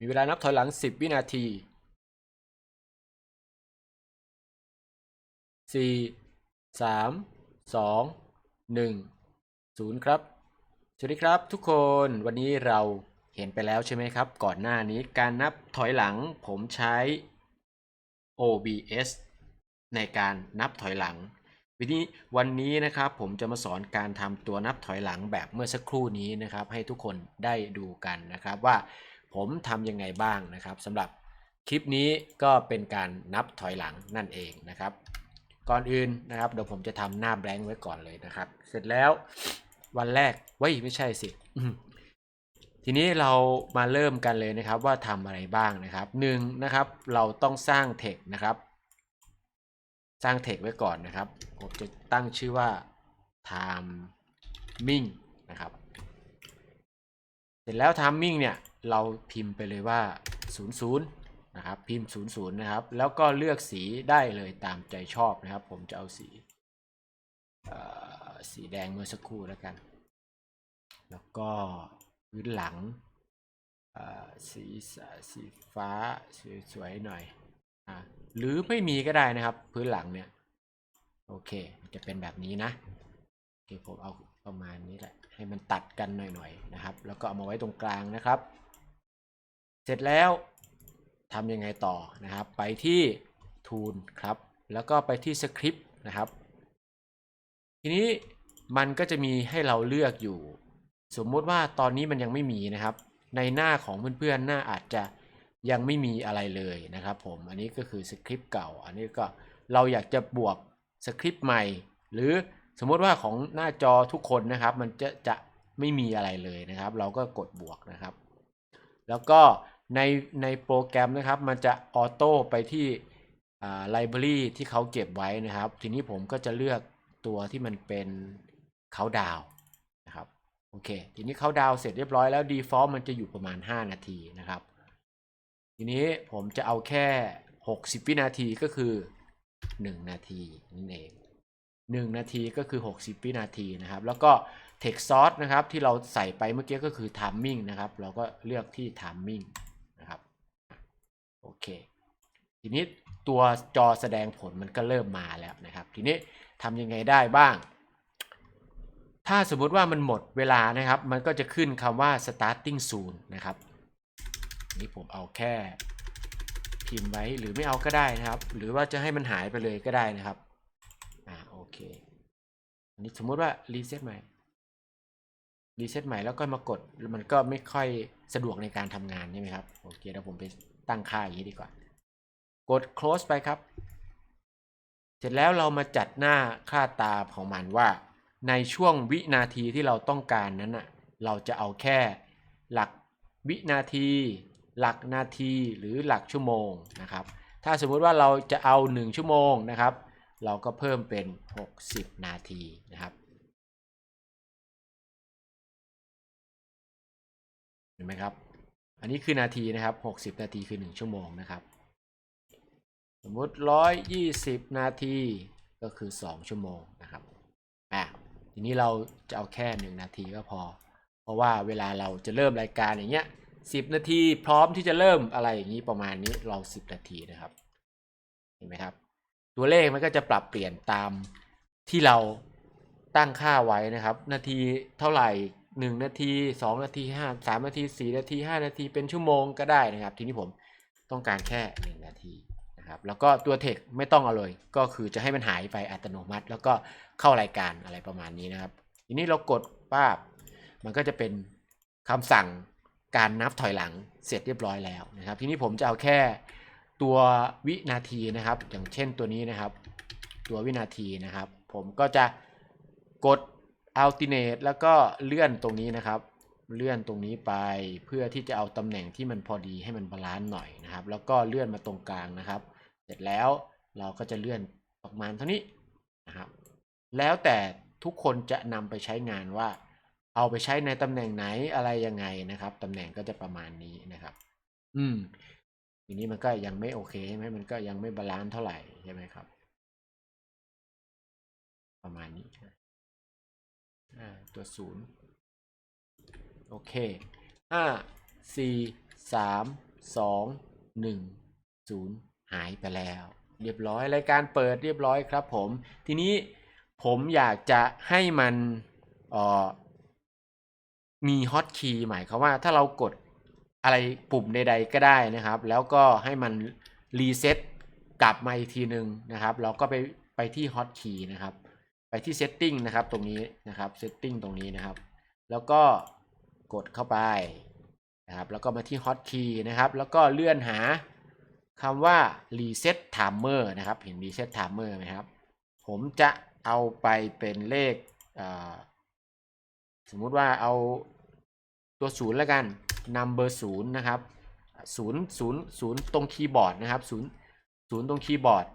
มีเวลานับถอยหลัง10วินาทีสี่สามสองหนึ่งศูนย์ครับ สวัสดีครับทุกคนวันนี้เราเห็นไปแล้วใช่ไหมครับ ก่อนหน้านี้การนับถอยหลังผมใช้ OBS ในการนับถอยหลังวิธีวันนี้นะครับผมจะมาสอนการทำตัวนับถอยหลังแบบเมื่อสักครู่นี้นะครับ ให้ทุกคนได้ดูกันนะครับว่า ผมทำยังไงบ้างนะครับสำหรับคลิปนี้ก็เป็นการนับถอยหลังนั่นเองนะครับ ก่อนอื่นนะครับเดี๋ยวผมจะทำหน้าแบงค์ไว้ก่อนเลยนะครับ เสร็จแล้ววันแรกเว้ยไม่ใช่สิทีนี้เรามาเริ่มกันเลยนะครับว่าทำอะไรบ้างนะครับหนึ่งนะครับ เราต้องสร้างเทคนะครับ สร้างเทคไว้ก่อนนะครับ ผมจะตั้งชื่อว่า timing นะครับ เสร็จแล้ว timing เนี่ย เราพิมพ์ไปเลยว่า 00 นะครับ พิมพ์ 00 นะครับ แล้วก็เลือกสีได้เลยตามใจชอบนะครับ ผมจะเอาสีสีแดงเมื่อสักครู่แล้วกัน แล้วก็พื้นหลังสีสสีฟ้าสวยๆหน่อยอหรือไม่มีก็ได้นะครับ พื้นหลังเนี่ยโอเค จะเป็นแบบนี้นะโอเคผมเอาประมาณนี้แหละให้มันตัดกันหน่อยๆนะครับ แล้วก็เอามาไว้ตรงกลางนะครับ เสร็จแล้วทำยังไงต่อนะครับ ไปที่ Tool ครับ แล้วก็ไปที่ Script นะครับ ทีนี้มันก็จะมีให้เราเลือกอยู่ สมมุติว่าตอนนี้มันยังไม่มีนะครับ ในหน้าของเพื่อนๆ หน้าอาจจะยังไม่มีอะไรเลยนะครับผมอันนี้ก็คือสคริปต์เก่า อันนี้ก็เราอยากจะบวกสคริปต์ใหม่ หรือสมมติว่าของหน้าจอทุกคนนะครับ มันจะจะไม่มีอะไรเลยนะครับ เราก็กดบวกนะครับ แล้วก็ ในในโปรแกรมนะครับมันจะออโต้ไปที่ไลบรารีที่เขาเก็บไว้นะครับ ทีนี้ผมก็จะเลือกตัวที่มันเป็นเขาดาวนะครับโอเค ทีนี้เขาดาวเสร็จเรียบร้อยแล้ว default มันจะอยู่ประมาณ 5 นาทีนะครับ ทีนี้ผมจะเอาแค่ 60 วินาทีก็คือ 1 นาทีนั่นเอง 1 นาทีก็คือ 60 วินาทีนะครับ แล้วก็ text source นะครับที่เราใส่ไปเมื่อกี้ก็คือ timing นะครับ เราก็เลือกที่ timing โอเค ทีนี้ตัวจอแสดงผลมันก็เริ่มมาแล้วนะครับ ทีนี้ทำยังไงได้บ้าง ถ้าสมมุติว่ามันหมดเวลานะครับ มันก็จะขึ้นคำว่า starting soon นะครับ นี่ผมเอาแค่พิมพ์ไว้หรือไม่เอาก็ได้นะครับ หรือว่าจะให้มันหายไปเลยก็ได้นะครับ อ่าโอเคอันนี้สมมติว่ารีเซ็ตใหม่ รีเซ็ตใหม่แล้วก็มากดมันก็ไม่ค่อยสะดวกในการทำงานใช่ไหมครับโอเคเดี๋ยวผมไปตั้งค่าอย่างนี้ดีกว่า กด close ไปครับ เสร็จแล้วเรามาจัดหน้าค่าตาของมันว่า ในช่วงวินาทีที่เราต้องการนั้นน่ะเราจะเอาแค่หลักวินาที หลักนาทีหรือหลักชั่วโมงนะครับ ถ้าสมมุติว่าเราจะเอา 1 ชั่วโมงนะครับ เราก็เพิ่มเป็น 60 นาทีนะครับ เห็นไหมครับ อันนี้คือนาทีนะครับ 60 นาทีคือ 1 ชั่วโมงนะครับ สมมุติ 120 นาทีก็คือ 2 ชั่วโมงนะครับอะทีนี้เราจะเอาแค่ 1 นาทีก็พอ เพราะว่าเวลาเราจะเริ่มรายการอย่างเงี้ย10 นาทีพร้อมที่จะเริ่มอะไรอย่างนี้ประมาณนี้เรา 10 นาทีนะครับ เห็นไหมครับ ตัวเลขมันก็จะปรับเปลี่ยนตามที่เราตั้งค่าไว้นะครับ นาทีเท่าไหร่ 1 นาที 2 นาที 5 3 นาที 4 นาที 5 นาที เป็นชั่วโมงก็ได้นะครับ ทีนี้ผมต้องการแค่ 1 นาทีนะครับแล้วก็ตัวเทคไม่ต้องเอาเลยก็คือจะให้มันหายไปอัตโนมัติ แล้วก็เข้ารายการอะไรประมาณนี้นะครับ ทีนี้เรากดป้าบมันก็จะเป็นคำสั่งการนับถอยหลังเสร็จเรียบร้อยแล้วนะครับ ทีนี้ผมจะเอาแค่ตัววินาทีนะครับ อย่างเช่นตัวนี้นะครับ ตัววินาทีนะครับ ผมก็จะกด alternate แล้วก็เลื่อนตรงนี้นะครับ เลื่อนตรงนี้ไปเพื่อที่จะเอาตำแหน่งที่มันพอดีให้มันบาลานซ์หน่อยนะครับ แล้วก็เลื่อนมาตรงกลางนะครับ เสร็จแล้วเราก็จะเลื่อนประมาณเท่านี้นะครับ แล้วแต่ทุกคนจะนำไปใช้งานว่า เอาไปใช้ในตำแหน่งไหนอะไรยังไงนะครับตำแหน่งก็จะประมาณนี้นะครับ อืมทีนี้มันก็ยังไม่โอเคใช่ไหมมันก็ยังไม่บาลานซ์เท่าไหร่ใช่ไหมครับ ประมาณนี้ ตัวศูนย์โอเคห้าสี่สามสองหนึ่งศูนย์หายไปแล้ว เรียบร้อยรายการเปิดเรียบร้อยครับผม ทีนี้ผมอยากจะให้มันออมีฮอตคีย์หมายความว่าถ้าเรากดอะไรปุ่มใดๆก็ได้นะครับ แล้วก็ให้มันรีเซ็ตกลับมาอีกทีหนึ่งนะครับ เราก็ไปไปที่ฮอตคีย์นะครับ ไปที่ setting นะครับตรงนี้นะครับ setting ตรงนี้นะครับ แล้วก็กดเข้าไปนะครับ แล้วก็มาที่ hotkey นะครับ แล้วก็เลื่อนหาคำว่า reset timer นะครับ เห็น reset timer ไหมครับ ผมจะเอาไปเป็นเลข สมมุติว่าเอาตัวศูนย์แล้วกัน number ศูนย์นะครับศูนย์ศูนย์ศูนย์ตรงคีย์บอร์ดนะครับศูนย์ศูนย์ตรงคีย์บอร์ด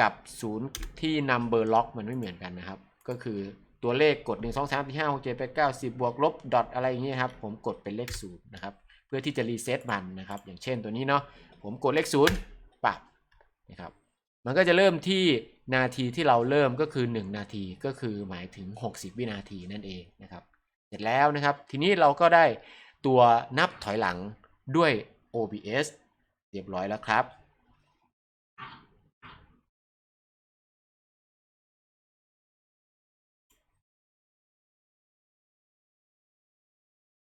กับศูนย์ที่ number lock มันไม่เหมือนกันนะครับ ก็คือตัวเลขกด 1 2 3 4 5 6 7 8 9 10 บวกลบดอทอะไรอย่างเงี้ยครับ ผมกดเป็นเลขศูนย์นะครับ เพื่อที่จะรีเซ็ตมันนะครับ อย่างเช่นตัวนี้เนาะ ผมกดเลขศูนย์ปับนะครับ มันก็จะเริ่มที่นาทีที่เราเริ่มก็คือ 1 นาทีก็คือหมายถึง 60 วินาทีนั่นเองนะครับ เสร็จแล้วนะครับ ทีนี้เราก็ได้ตัวนับถอยหลังด้วย OBS เรียบร้อยแล้วครับ